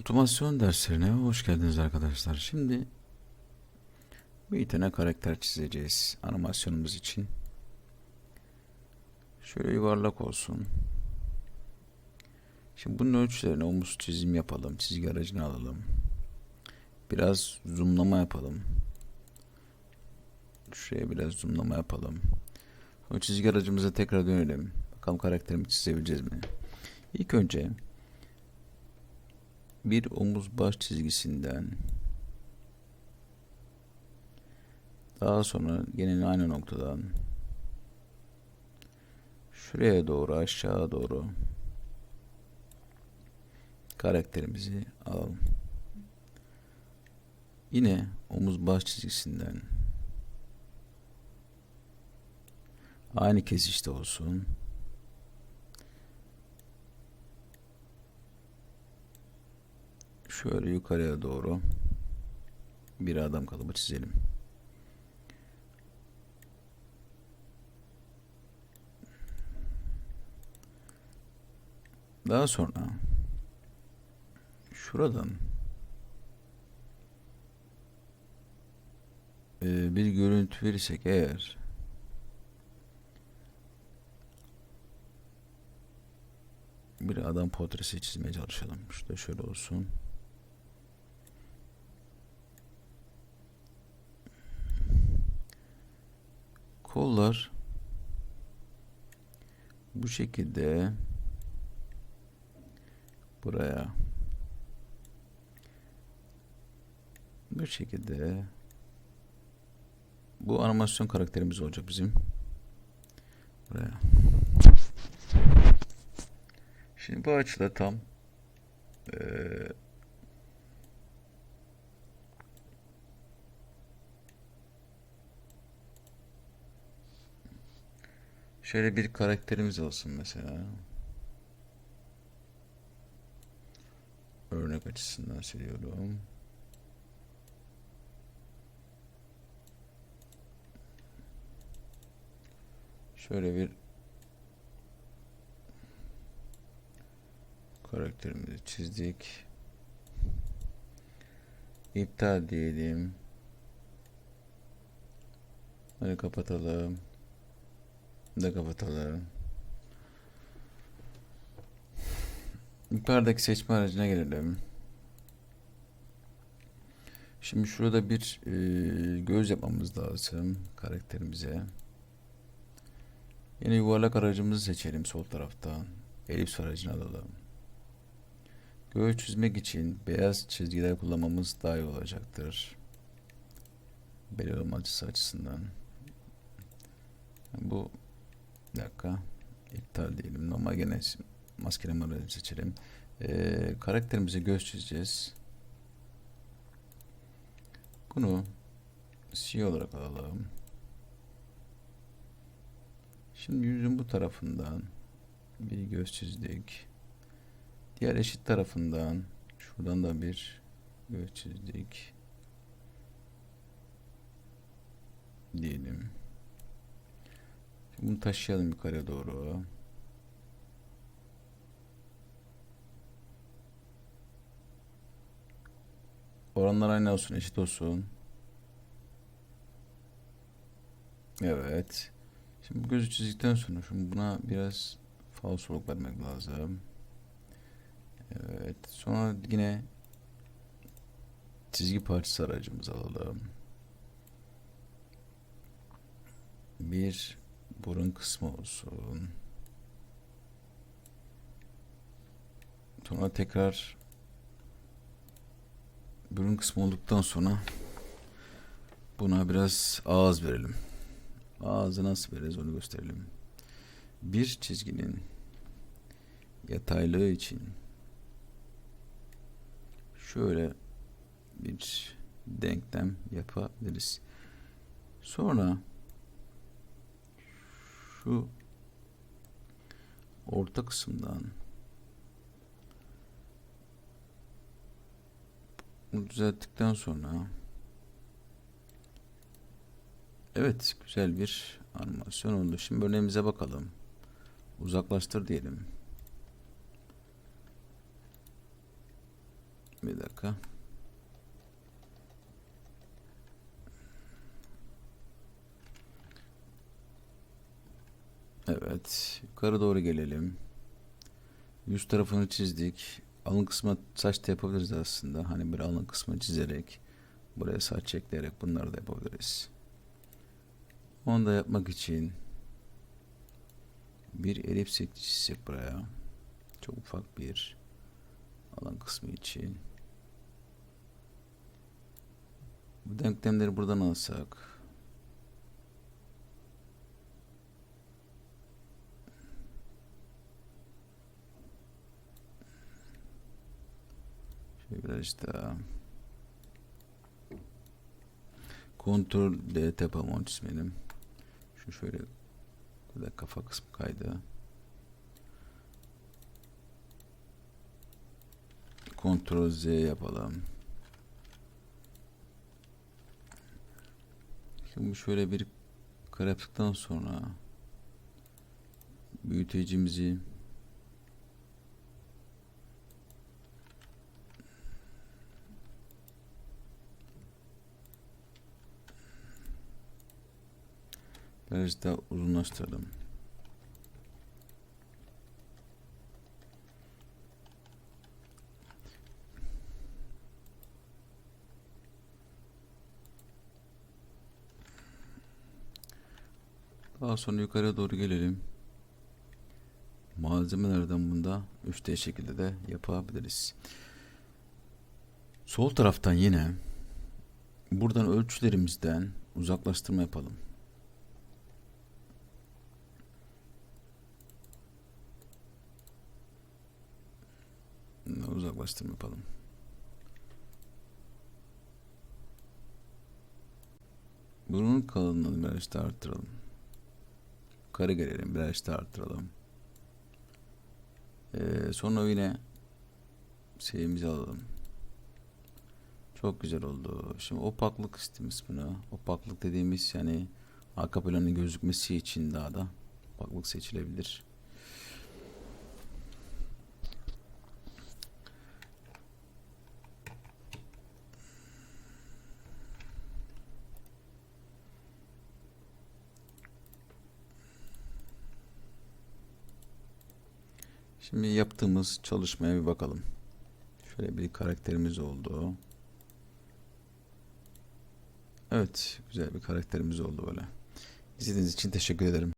Otomasyon derslerine hoş geldiniz arkadaşlar. Şimdi bir tane karakter çizeceğiz animasyonumuz için. Şöyle yuvarlak olsun. Şimdi bunun ölçülerine omuz çizim yapalım. Çizgi aracını alalım. Biraz zoomlama yapalım. Şuraya biraz zoomlama yapalım. O çizgi aracımıza tekrar dönelim. Bakalım karakterimi çizebileceğiz mi? İlk önce bir omuz baş çizgisinden daha sonra yine aynı noktadan şuraya doğru aşağı doğru karakterimizi alalım. Yine omuz baş çizgisinden aynı kesişte olsun. Şöyle yukarıya doğru bir adam kalıbı çizelim. Daha sonra şuradan e, bir görüntü verirsek eğer bir adam portresi çizmeye çalışalım. Şurada şöyle olsun. Kollar. Bu şekilde buraya. Bu şekilde. Bu animasyon karakterimiz olacak bizim. Buraya. Şimdi bu açıda tam eee Şöyle bir karakterimiz olsun mesela. Örnek açısından söylüyorum. Şöyle bir karakterimizi çizdik. İptal diyelim. Hadi kapatalım da kapatalım. Yukarıdaki seçme aracına gelelim. Şimdi şurada bir e, göz yapmamız lazım karakterimize. Yine yuvarlak aracımızı seçelim sol taraftan. Elips aracını alalım. Göz çizmek için beyaz çizgiler kullanmamız daha iyi olacaktır. Belirleme açısı açısından. Bu bir dakika. İptal diyelim. Normal gene maskeleme seçelim. Ee, karakterimize göz çizeceğiz. Bunu C olarak alalım. Şimdi yüzün bu tarafından bir göz çizdik. Diğer eşit tarafından şuradan da bir göz çizdik. Diyelim. Bunu taşıyalım yukarıya doğru. Oranlar aynı olsun, eşit olsun. Evet. Şimdi bu gözü çizdikten sonra şimdi buna biraz falsoluk vermek lazım. Evet. Sonra yine çizgi parçası aracımızı alalım. Bir burun kısmı olsun. Sonra tekrar burun kısmı olduktan sonra buna biraz ağız verelim. Ağzı nasıl veririz onu gösterelim. Bir çizginin yataylığı için şöyle bir denklem yapabiliriz. Sonra şu orta kısımdan düzelttikten sonra evet güzel bir animasyon oldu. Şimdi örneğimize bakalım. Uzaklaştır diyelim. Bir dakika. Evet. Yukarı doğru gelelim. Yüz tarafını çizdik. Alın kısmına saç da yapabiliriz aslında. Hani bir alın kısmını çizerek buraya saç ekleyerek bunları da yapabiliriz. Onu da yapmak için bir elips çizsek buraya. Çok ufak bir alan kısmı için. Bu denklemleri buradan alsak. Biraz daha. Kontrol D yapalım onu çizmeyelim. Şu şöyle burada kafa kısmı kaydı. Kontrol Z yapalım. Şimdi şöyle bir kare sonra büyütecimizi biraz daha uzunlaştıralım. Daha sonra yukarıya doğru gelelim. Malzemelerden bunda 3D şekilde de yapabiliriz. Sol taraftan yine buradan ölçülerimizden uzaklaştırma yapalım. Uzaklaştırma yapalım. Bunun kalınlığını biraz daha arttıralım. Yukarı gelelim. Biraz daha arttıralım. Ee, sonra yine şeyimizi alalım. Çok güzel oldu. Şimdi opaklık istemiz bunu. Opaklık dediğimiz yani arka planın gözükmesi için daha da opaklık seçilebilir. Şimdi yaptığımız çalışmaya bir bakalım. Şöyle bir karakterimiz oldu. Evet, güzel bir karakterimiz oldu böyle. İzlediğiniz için teşekkür ederim.